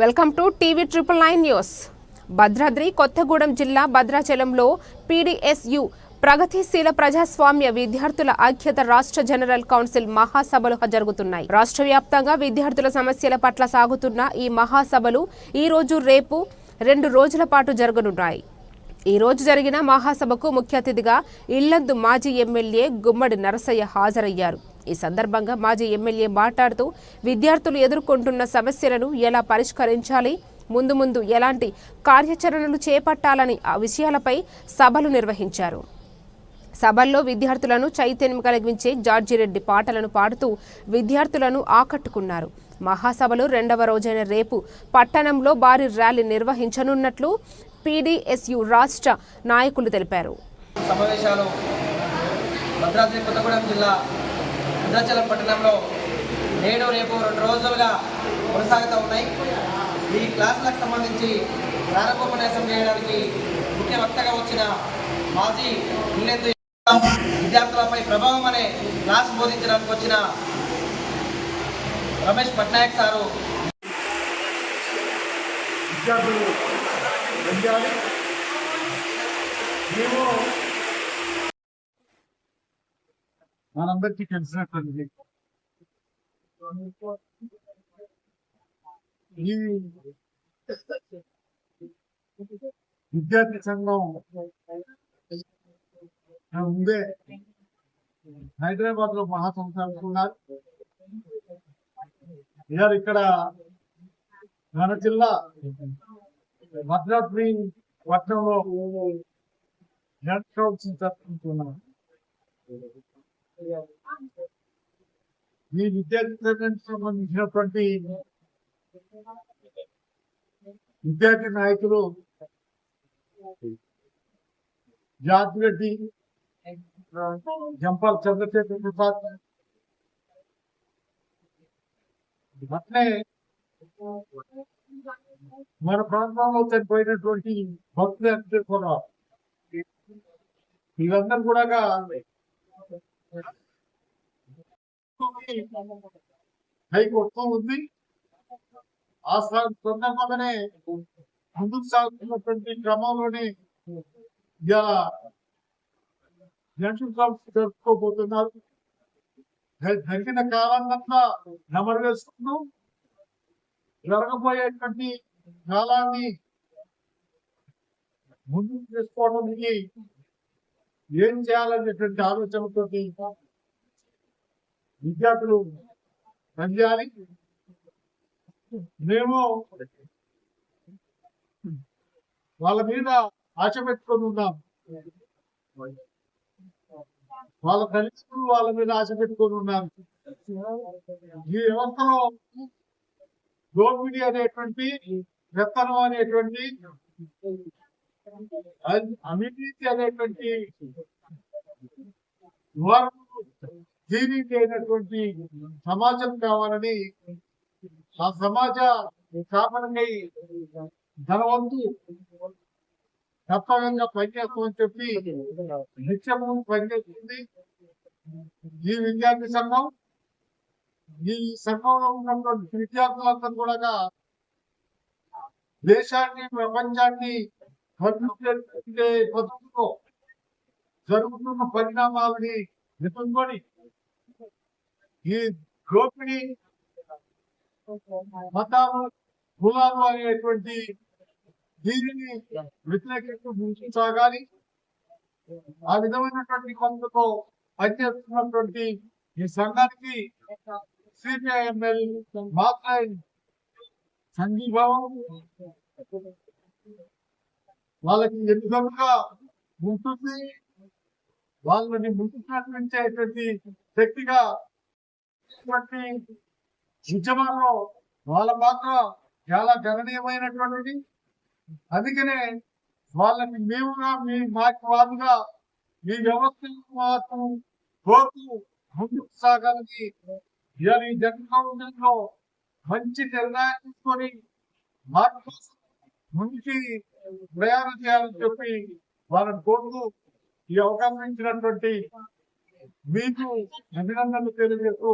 Welcome to TV triple nine news. Bhadradri Kothagudem జిల్లా భద్రాచలంలో PDSU ప్రగతిశీల ప్రజాస్వామ్య విద్యార్థుల ఐక్యత రాష్ట్ర జనరల్ కౌన్సిల్ మహాసభలు జరుగుతున్నాయి. రాష్ట్ర వ్యాప్తంగా విద్యార్థుల సమస్యల పట్ల సాగుతున్న ఈ మహాసభలు ఈ రోజు రేపు రెండు రోజుల పాటు జరగనున్నాయి. ఈ రోజు జరిగిన మహాసభకు ముఖ్య అతిథిగా ఇల్లందు మాజీ ఎమ్మెల్యే గుమ్మడి నరసయ్య హాజరయ్యారు. ఈ సందర్భంగా మాజీ ఎమ్మెల్యే మాట్లాడుతూ విద్యార్థులు ఎదుర్కొంటున్న సమస్యలను ఎలా పరిష్కరించాలి? ముందు ముందు ఎలాంటి కార్యాచరణలు చేపట్టాలని ఆ విషయాలపై సభలు నిర్వహించారు. సభల్లో విద్యార్థులను చైతన్యం కలిగించే జార్జిరెడ్డి పాటలను పాడుతూ విద్యార్థులను ఆకట్టుకున్నారు. మహాసభలు రెండవ రోజైన రేపు పట్టణంలో భారీ ర్యాలీ నిర్వహించనున్నట్లు పీడీఎస్యు రాష్ట్ర నాయకులు తెలిపారు. సమావేశాలు భద్రాద్రి కొత్తగూడెం జిల్లా భద్రాచలం పట్టణంలో నేడు రేపు రెండు రోజులుగా కొనసాగుతూ ఉన్నాయి. ఈ క్లాసులకు సంబంధించి ప్రారంభోపన్యాసం చేయడానికి ముఖ్య వక్తగా వచ్చిన మాజీ ఇల్లెందు విద్యార్థులపై ప్రభావం అనే క్లాస్ బోధించడానికి వచ్చిన రమేష్ పట్నాయక్ సారు. విద్యార్థులు మేము మనందరికీ తెలిసినటువంటిది ఈ విద్యార్థి సంఘం ముందే హైదరాబాద్లో మహాసంస్థానుకున్నారు ఇవాళ ఇక్కడ మన జిల్లా భద్రాద్రి పట్టణంలో జనరల్ జరుపుకుంటున్నాం మీ విద్యార్థులకు సంబంధించినటువంటి విద్యార్థి నాయకులు జాతిరెడ్డి జంపాల్ చంద్రశేఖర్ ప్రసాద్. అట్లే మన ప్రాంతంలో చనిపోయినటువంటి భక్తులు వెంకటేశ్వరరావు వీళ్ళందరూ కూడా పైకి ఉంది. ఆ సందర్భంగానే ముందుకు సాగుతున్నటువంటి క్రమంలోనే ఇలా జంక్షన్ కాల్స్ జరుపుకోబోతున్నారు. జరిగిన కాలాన్నంతా నెమరు వేసుకుంటూ జరగబోయేటువంటి కాలాన్ని ముందుకు తీసుకోవడానికి ఏం చేయాలనేటువంటి ఆలోచనతో విద్యార్థులు పనిచేయాలి మేము వాళ్ళ మీద ఆశ పెట్టుకొని ఉన్నాం. వాళ్ళ తల్లిదండ్రులు వాళ్ళ మీద ఆశ పెట్టుకొని ఉన్నారు ఈ వ్యవస్థలో దోపిడీ అనేటువంటి పెత్తనం అనేటువంటి అవినీతి అనేటువంటి ధోరణులు దీనికి అయినటువంటి సమాజం కావాలని ఆ సమాజ స్థాపనకై ధనవంతు తప్పకంగా పనిచేస్తామని చెప్పి నిత్యం పనిచేస్తుంది. ఈ విద్యార్థి సంఘం ఈ సంఘంలో ఉన్నటువంటి విద్యార్థులందరూ కూడా దేశాన్ని ప్రపంచాన్ని పరిపాలించే పద్ధతిలో జరుగుతున్న పరిణామాలని ఎదుర్కొని ఈ దోపిడీ మతాలు కులాలు అనేటువంటి దీనిని వ్యతిరేకిస్తూ ముందుకు సాగాలి ఆ విధమైనటువంటి కొంతతో పనిచేస్తున్నటువంటి ఈ సంఘానికి సిపిఐఎంఎల్ మాత్రం సంఘీభావం. వాళ్ళకి ఎన్నికలుగా ఉంటుంది? వాళ్ళని ముందుకు శక్తిగా ఇటువంటి వాళ్ళ పాత్ర చాలా గణనీయమైనటువంటిది. అందుకనే వాళ్ళని మేముగా మీ మాకు వాళ్ళుగా మీ వ్యవస్థ మాకు కోరుతూ ముందుకు సాగాలని ఇవాళ ఈ జగన్మోహన్లో మంచి నిర్ణయం తీసుకొని మార్పు కోసం ముందుకి ప్రయాణం చేయాలని చెప్పి వాళ్ళని కోరుతూ ఈ అవకాశం ఇచ్చినటువంటి మీకు అభినందనలు తెలియజేస్తూ